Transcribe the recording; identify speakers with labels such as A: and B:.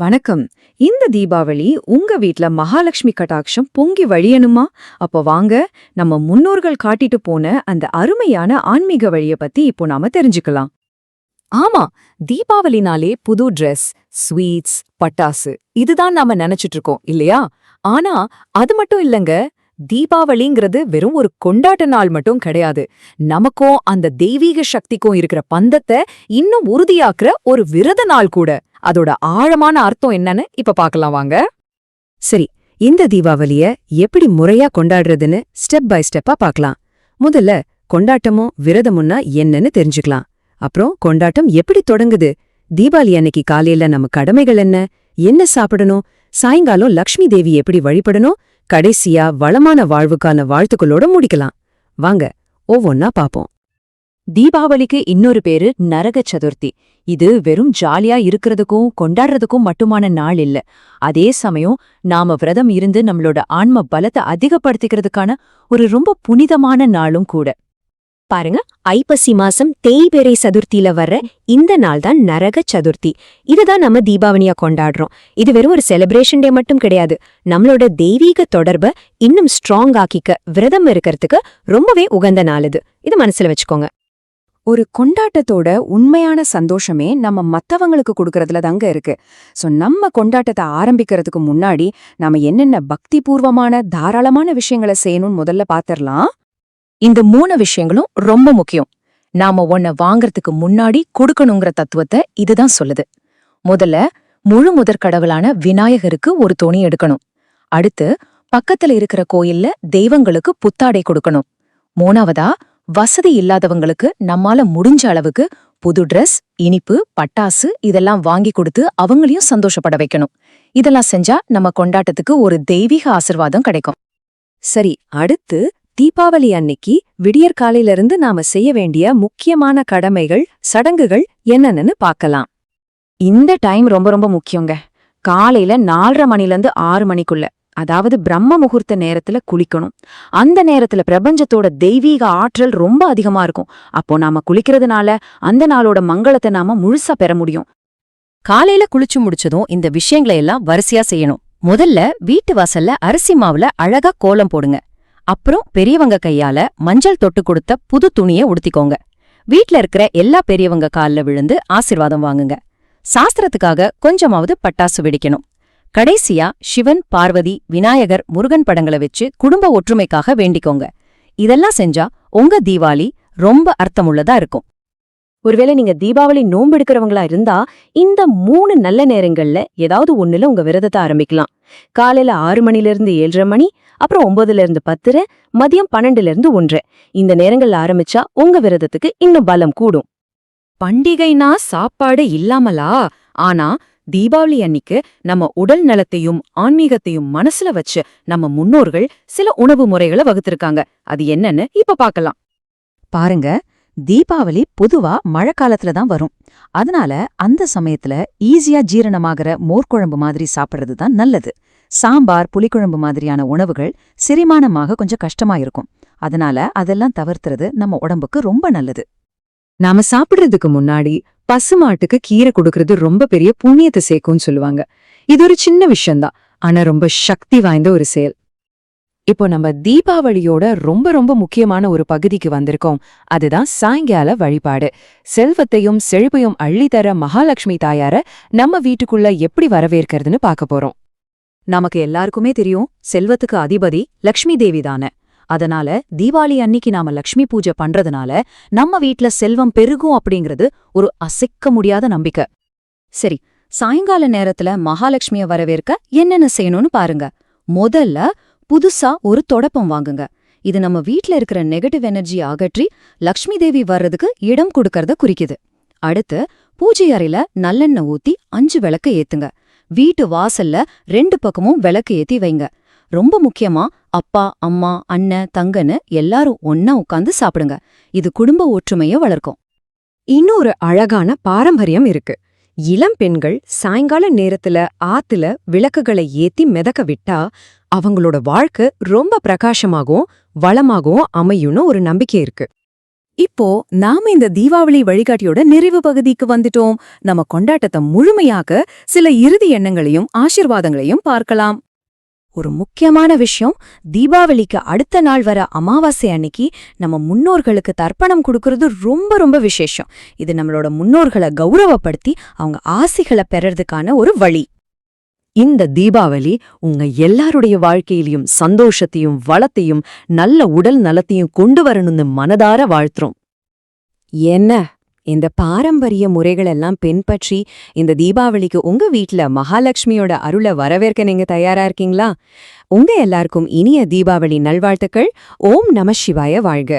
A: வணக்கம். இந்த தீபாவளி உங்க வீட்ல மகாலட்சுமி கட்டாட்சம் பொங்கி வழியணுமா? அப்ப வாங்க நம்ம முன்னோர்கள் காட்டிட்டு போன அந்த அருமையான ஆன்மீக வழிய பத்தி இப்போ நாம தெரிஞ்சுக்கலாம். ஆமா தீபாவளினாலே புது Dress ஸ்வீட்ஸ் பட்டாசு இதுதான் நாம நினைச்சிட்டு இருக்கோம் இல்லையா? ஆனா அது மட்டும் இல்லங்க தீபாவளிங்கிறது வெறும் ஒரு கொண்டாட்ட நாள் மட்டும் கிடையாது. நமக்கும் அந்த தெய்வீக சக்திக்கும் இருக்கிற பந்தத்தை இன்னும் உறுதியாக்குற ஒரு விரத நாள் கூட. அதோட ஆழமான அர்த்தம் என்னன்னு இப்ப பார்க்கலாம் வாங்க. சரி இந்த தீபாவளிய எப்படி முறையா கொண்டாடுறதுன்னு ஸ்டெப் பை ஸ்டெப்பா பார்க்கலாம். முதல்ல கொண்டாட்டமும் விரதமும்னா என்னன்னு தெரிஞ்சுக்கலாம். அப்புறம் கொண்டாட்டம் எப்படி தொடங்குது? தீபாவளி அன்னைக்கு காலையில நம்ம கடமைகள் என்ன? என்ன சாப்பிடணும்? சாயங்காலம் லக்ஷ்மி தேவி எப்படி வழிபடணும்? கடைசியா வளமான வாழ்வுக்கான வாழ்த்துக்களோட முடிக்கலாம். வாங்க ஒவ்வொன்னா பாப்போம் தீபாவளிக்கு இன்னொரு பேரு நரக சதுர்த்தி. இது வெறும் ஜாலியா இருக்கிறதுக்கும் கொண்டாடுறதுக்கும் மட்டுமான நாள் இல்ல. அதே சமயம் நாம விரதம் இருந்து நம்மளோட ஆன்ம பலத்தை அதிகப்படுத்திக்கிறதுக்கான ஒரு ரொம்ப புனிதமான நாளும் கூட.
B: பாருங்க ஐப்பசி மாசம் தேய்பெரை சதுர்த்தியில வர்ற இந்த நாள் தான் நரக சதுர்த்தி. இதுதான் நம்ம தீபாவளியா கொண்டாடுறோம். இது வெறும் ஒரு செலிப்ரேஷன் டே மட்டும் கிடையாது. நம்மளோட தெய்வீக தொடர்பை இன்னும் ஸ்ட்ராங் ஆக்கிக்க விரதம் இருக்கிறதுக்கு ரொம்பவே உகந்த நாள் இது. இது மனசுல வச்சுக்கோங்க.
A: ஒரு கொண்டாட்டத்தோட உண்மையான சந்தோஷமே நம்ம மத்தவங்களுக்கு கொடுக்கறதுல தாங்க இருக்கு. சோ நம்ம கொண்டாட்டத்தை ஆரம்பிக்கிறதுக்கு முன்னாடி நாம என்னென்ன பக்தி பூர்வமான தாராளமான விஷயங்களை செய்யணும்னு முதல்ல பாத்திரலாம்?
C: இந்த மூணு விஷயங்களும் ரொம்ப முக்கியம். நாம ஒன்ன வாங்கறதுக்கு முன்னாடி கொடுக்கணுங்கிற தத்துவத்தை இதுதான் சொல்லுது. முதல்ல முழு முதற் கடவுளான விநாயகருக்கு ஒரு துணி எடுக்கணும். அடுத்து பக்கத்துல இருக்கிற கோயில்ல தெய்வங்களுக்கு புத்தாடை கொடுக்கணும். மூணாவதா வசதி இல்லாதவங்களுக்கு நம்மால முடிஞ்ச அளவுக்கு புது Dress இனிப்பு பட்டாசு இதெல்லாம் வாங்கி கொடுத்து அவங்களையும் சந்தோஷப்பட வைக்கணும். இதெல்லாம் செஞ்சா நம்ம கொண்டாட்டத்துக்கு ஒரு தெய்வீக ஆசிர்வாதம் கிடைக்கும்.
A: சரி அடுத்து தீபாவளி அன்னைக்கு விடியற்காலையிலிருந்து நாம செய்ய வேண்டிய முக்கியமான கடமைகள் சடங்குகள் என்னென்னு பார்க்கலாம். இந்த டைம் ரொம்ப ரொம்ப முக்கியங்க. காலையில நாலரை மணில இருந்து ஆறு மணிக்குள்ள. அதாவது பிரம்ம முகூர்த்த நேரத்துல குளிக்கணும். அந்த நேரத்துல பிரபஞ்சத்தோட தெய்வீக ஆற்றல் ரொம்ப அதிகமா இருக்கும். அப்போ நாம குளிக்கிறதுனால அந்த நாளோட மங்களத்தை நாம முழுசா பெற முடியும்.
C: காலையில குளிச்சு முடிச்சதும் இந்த விஷயங்களை எல்லாம் வரிசையா செய்யணும். முதல்ல வீட்டு வாசல்ல அரிசி மாவுல அழகா கோலம் போடுங்க. அப்புறம் பெரியவங்க கையால மஞ்சள் தொட்டு கொடுத்த புது துணிய உடுத்திக்கோங்க. வீட்ல இருக்கிற எல்லா பெரியவங்க கால்ல விழுந்து ஆசிர்வாதம் வாங்குங்க. சாஸ்திரத்துக்காக கொஞ்சமாவது பட்டாசு வெடிக்கணும். கடைசியா சிவன் பார்வதி விநாயகர் முருகன் படங்களை வச்சு குடும்ப ஒற்றுமைக்காக வேண்டிக்கோங்க. இதெல்லாம் செஞ்சா உங்க தீபாவளி ரொம்ப அர்த்தமுள்ளதா இருக்கும்.
B: ஒருவேளை நீங்க தீபாவளி நோன்பு எடுக்கிறவங்களா இருந்தா இந்த மூணு நல்ல நேரங்கள்ல ஏதாவது ஒண்ணுல உங்க விரதத்தை ஆரம்பிக்கலாம். காலையில ஆறு மணில இருந்து ஏழரை மணி அப்புறம் ஒன்பதுல இருந்து பத்துரை மதியம் பன்னெண்டுல இருந்து ஒன்று. இந்த நேரங்கள்ல ஆரம்பிச்சா உங்க விரதத்துக்கு இன்னும் பலம் கூடும்.
A: பண்டிகைனா சாப்பாடு இல்லாமலா? ஆனா தீபாவளி அன்னிக்கு நம்ம உடல் நலத்தையும் ஆன்மீகத்தையும் மனசுல வச்சு நம்ம முன்னோர்கள் சில உணவு முறைகளை வகுத்திருக்காங்க. அது என்னன்னு இப்ப பார்க்கலாம்.
D: பாருங்க தீபாவளி பொதுவா மழைக்காலத்துல தான் வரும். அதனால அந்த சமயத்துல ஈஸியா ஜீரணமாகிற மோர்க்குழம்பு மாதிரி சாப்பிடுறது தான் நல்லது. சாம்பார் புளிக்குழம்பு மாதிரியான உணவுகள் செரிமானமாக கொஞ்சம் கஷ்டமா இருக்கும். அதனால அதெல்லாம் தவிர்த்துறது நம்ம உடம்புக்கு ரொம்ப நல்லது.
A: நாம சாப்பிடுறதுக்கு முன்னாடி பசுமாட்டுக்கு கீரை கொடுக்கறது ரொம்ப பெரிய புண்ணியத்தை சேர்க்கும்னு சொல்லுவாங்க. இது ஒரு சின்ன விஷயம்தான். ஆனா ரொம்ப சக்தி வாய்ந்த ஒரு செயல். இப்போ நம்ம தீபாவளியோட ரொம்ப ரொம்ப முக்கியமான ஒரு பகுதிக்கு வந்திருக்கோம். அதுதான் சாயங்கால வழிபாடு. செல்வத்தையும் செழிப்பையும் அள்ளித்தர மகாலட்சுமி தாயார நம்ம வீட்டுக்குள்ள எப்படி வரவேற்கிறதுன்னு பார்க்க போறோம். நமக்கு எல்லாருக்குமே தெரியும் செல்வத்துக்கு அதிபதி லக்ஷ்மி தேவி தானே. அதனால தீபாவளி அன்னிக்கு நாம லக்ஷ்மி பூஜை பண்றதுனால நம்ம வீட்ல செல்வம் பெருகும் அப்படிங்கிறது ஒரு அசைக்க முடியாத நம்பிக்கை. சரி சாயங்கால நேரத்துல மகாலட்சுமிய வரவேற்க என்னென்ன செய்யணும்னு பாருங்க. முதல்ல புதுசா ஒரு தொடப்பம் வாங்குங்க. இது நம்ம வீட்ல இருக்கிற நெகட்டிவ் எனர்ஜி அகற்றி லக்ஷ்மி தேவி வர்றதுக்கு இடம் கொடுக்கறத குறிக்குது. அடுத்து பூஜை அறையில நல்லெண்ணெய் ஊத்தி அஞ்சு விளக்க ஏத்துங்க. வீட்டு வாசல்ல ரெண்டு பக்கமும் விளக்கு ஏத்தி வைங்க. ரொம்ப முக்கியமா அப்பா அம்மா அண்ணன் தங்கன்னு எல்லாரும் ஒன்னா உட்காந்து சாப்பிடுங்க. இது குடும்ப ஒற்றுமைய வளர்க்கும். இன்னொரு அழகான பாரம்பரியம் இருக்கு. இளம் பெண்கள் சாயங்கால நேரத்துல ஆத்துல விளக்குகளை ஏத்தி மிதக்க விட்டா அவங்களோட வாழ்க்கை ரொம்ப பிரகாசமாகவும் வளமாகவும் அமையும்னு ஒரு நம்பிக்கை இருக்கு. இப்போ நாம இந்த தீபாவளி வழிகாட்டியோட நிறைவு பகுதிக்கு வந்துட்டோம். நம்ம கொண்டாட்டத்தை முழுமையாக சில இறுதி எண்ணங்களையும் ஆசிர்வாதங்களையும் பார்க்கலாம்.
B: ஒரு முக்கியமான விஷயம். தீபாவளிக்கு அடுத்த நாள் வர அமாவாசை அன்னைக்கு நம்ம முன்னோர்களுக்கு தர்ப்பணம் கொடுக்கறது ரொம்ப ரொம்ப விசேஷம். இது நம்மளோட முன்னோர்களை கௌரவப்படுத்தி அவங்க ஆசைகளை பெறறதுக்கான ஒரு வழி.
A: இந்த தீபாவளி உங்க எல்லாருடைய வாழ்க்கையிலையும் சந்தோஷத்தையும் வளத்தையும் நல்ல உடல் நலத்தையும் கொண்டு வரணும்னு மனதார வாழ்த்துறோம்.
B: என்ன? இந்த பாரம்பரிய முறைகளெல்லாம் பின்பற்றி இந்த தீபாவளிக்கு உங்க வீட்டில் மகாலட்சுமியோட அருளை வரவேற்க நீங்க தயாரா இருக்கீங்களா? உங்க எல்லாருக்கும் இனிய தீபாவளி நல்வாழ்த்துக்கள். ஓம் நம சிவாய வாழ்க.